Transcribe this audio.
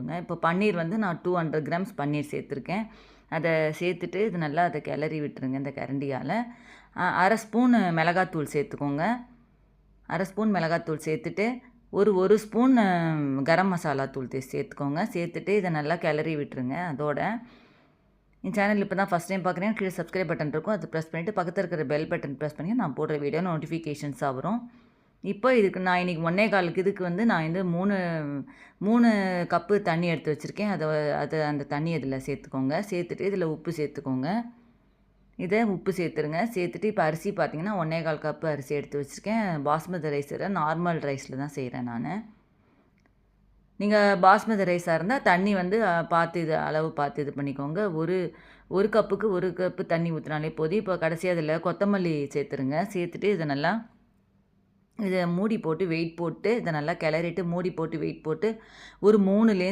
போடுங்க இப்போ பன்னீர் வந்து நான் டூ ஹண்ட்ரட் கிராம்ஸ் பன்னீர் சேர்த்துருக்கேன். அதை சேர்த்துட்டு இது நல்லா அதை கிளறி விட்டுருங்க இந்த கரண்டியால். அரை ஸ்பூன் மிளகாத்தூள் சேர்த்துக்கோங்க. அரை ஸ்பூன் மிளகாத்தூள் சேர்த்துட்டு ஒரு ஒரு ஸ்பூன் கரம் மசாலா தூள் சேர்த்துக்கோங்க. சேர்த்துட்டு இதை நல்லா கிளறி விட்டுருங்க அதோட. என் சேனல் இப்போ தான் ஃபஸ்ட் டைம் பார்க்குறேன் கீழே சப்ஸ்கிரைப் பட்டன் இருக்கும். அதை ப்ரெஸ் பண்ணிவிட்டு பக்கத்தில் இருக்கிற பெல் பட்டன் ப்ரெஸ் பண்ணி நான் போடுற வீடியோ நோட்டிஃபிகேஷன்ஸாக வரும். இப்போ இதுக்கு நான் இன்றைக்கி ஒன்றே காலுக்கு இதுக்கு வந்து நான் வந்து மூணு மூணு கப்பு தண்ணி எடுத்து வச்சுருக்கேன். அதை அதை அந்த தண்ணி இதில் சேர்த்துக்கோங்க. சேர்த்துட்டு இதில் உப்பு சேர்த்துக்கோங்க. இதை உப்பு சேர்த்துருங்க. சேர்த்துட்டு இப்போ அரிசி பார்த்தீங்கன்னா ஒன்றே கால் கப்பு அரிசி எடுத்து வச்சுருக்கேன். பாஸ்மதி ரைஸில் நார்மல் ரைஸில் தான் செய்கிறேன் நான். நீங்கள் பாஸ்மதி ரைஸாக இருந்தால் தண்ணி வந்து பார்த்து இது அளவு பார்த்து இது பண்ணிக்கோங்க. ஒரு ஒரு கப்புக்கு ஒரு கப்பு தண்ணி ஊற்றினாலே போதும். இப்போ கடைசியாக அதில் கொத்தமல்லி சேர்த்துருங்க. சேர்த்துட்டு இதை நல்லா இதை மூடி போட்டு வெயிட் போட்டு இதை நல்லா கிளறிட்டு மூடி போட்டு வெயிட் போட்டு ஒரு மூணுலேருந்து